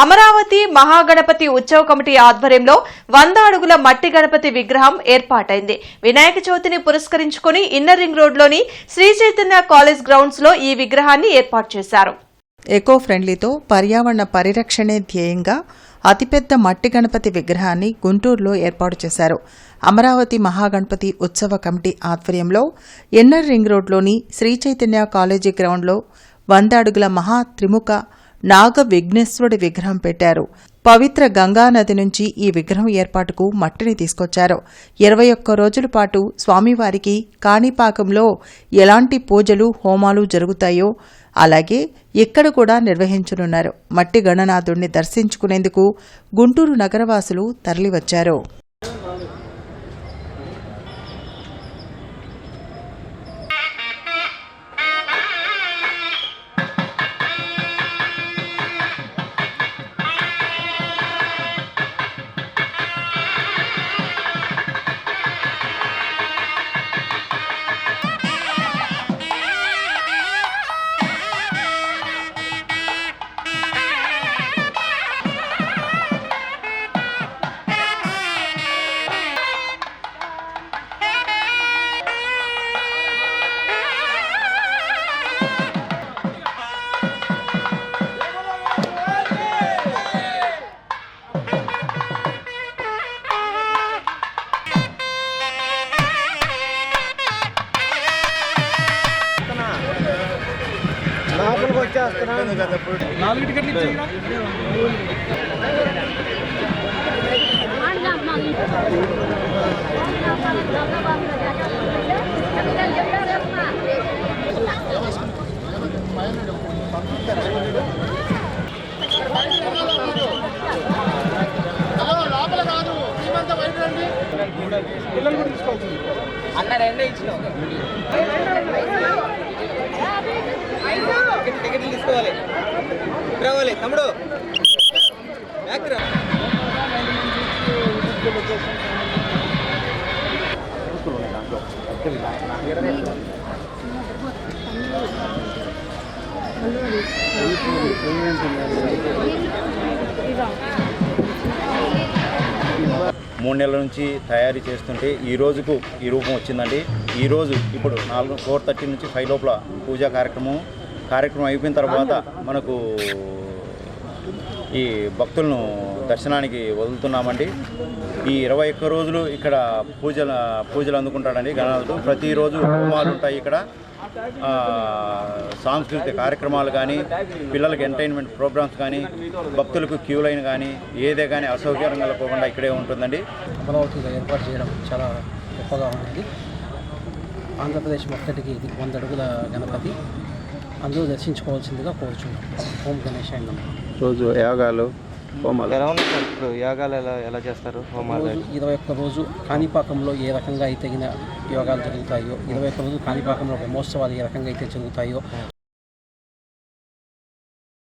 అమరావతి మహాగణపతి ఉత్సవ కమిటీ ఆధ్వర్యంలో వంద అడుగుల మట్టి గణపతి విగ్రహం ఏర్పాటైంది. వినాయక చవితిని పురస్కరించుకుని ఇన్నర్ రింగ్ రోడ్లోని శ్రీ చైతన్య కాలేజ్ గ్రౌండ్స్లో ఈ విగ్రహాన్ని ఏర్పాటు చేశారు. ఎకో ఫ్రెండ్లీతో పర్యావరణ పరిరక్షణే ధ్యేయంగా అతిపెద్ద మట్టి గణపతి విగ్రహాన్ని గుంటూరులో ఏర్పాటు చేశారు. అమరావతి మహాగణపతి ఉత్సవ కమిటీ ఆధ్వర్యంలో ఎన్నర్ రింగ్ రోడ్లోని శ్రీ చైతన్య కాలేజీ గ్రౌండ్లో వంద అడుగుల మహా త్రిముఖ నాగ విఘ్నేశ్వరుడి విగ్రహం పెట్టారు. పవిత్ర గంగా నది నుంచి ఈ విగ్రహం ఏర్పాటుకు మట్టిని తీసుకొచ్చారు. ఇరవై ఒక్క రోజుల పాటు స్వామివారికి కాణిపాకంలో ఎలాంటి పూజలు హోమాలు జరుగుతాయో అలాగే ఇక్కడ కూడా నిర్వహించనున్నారు. మట్టి గణనాథుణ్ణి దర్శించుకునేందుకు గుంటూరు నగరవాసులు తరలివచ్చారు. నాలుగు టికెట్లు ఇచ్చేయరా పిల్లలు కూడా తీసుకోవచ్చు అన్న రెండే ఇచ్చినావు టికెట్ టికెట్లు తీసుకోవాలి. రావాలి తమ్ముడు. బ్యాక్ రా. మూడు నెలల నుంచి తయారీ చేస్తుంటే ఈ రోజుకు ఈ రూపం వచ్చిందండి. ఈ రోజు ఇప్పుడు నాలుగు ఫోర్ థర్టీ నుంచి ఫైవ్ లోపల పూజా కార్యక్రమం కార్యక్రమం అయిపోయిన తర్వాత మనకు ఈ భక్తులను దర్శనానికి వదులుతున్నామండి. ఈ ఇరవై ఒక్క రోజులు ఇక్కడ పూజలు పూజలు అందుకుంటాడండి గణనాథుడు. ప్రతిరోజు హోమాలు ఉంటాయి ఇక్కడ. సాంస్కృతిక కార్యక్రమాలు కానీ పిల్లలకి ఎంటర్టైన్మెంట్ ప్రోగ్రామ్స్ కానీ భక్తులకు క్యూ లైన్ కానీ ఏదే కానీ అసౌకర్యం కలగకుండా ఇక్కడే ఉంటుందండి. అమరావతిగా ఏర్పాటు చేయడం చాలా గొప్పగా ఉంటుంది ఆంధ్రప్రదేశ్ మొత్తటికి ఇది వంద అడుగుల గణపతి. అందరూ దర్శించుకోవాల్సిందిగా కోరుచున్నాం. ఓం గణేశాయ నమః. రోజు యాగాలు హోమాలు. ఎలా ఉంది సార్ ఇప్పుడు యోగాలు ఎలా ఎలా చేస్తారు హోమాలు? రోజు ఇరవై ఒక్క రోజు కాణిపాకంలో ఏ రకంగా అయితే తగిన యోగాలు జరుగుతాయో ఇరవై ఒక్క రోజు కాణిపాకంలో బ్రహ్మోత్సవాలు ఏ రకంగా అయితే జరుగుతాయో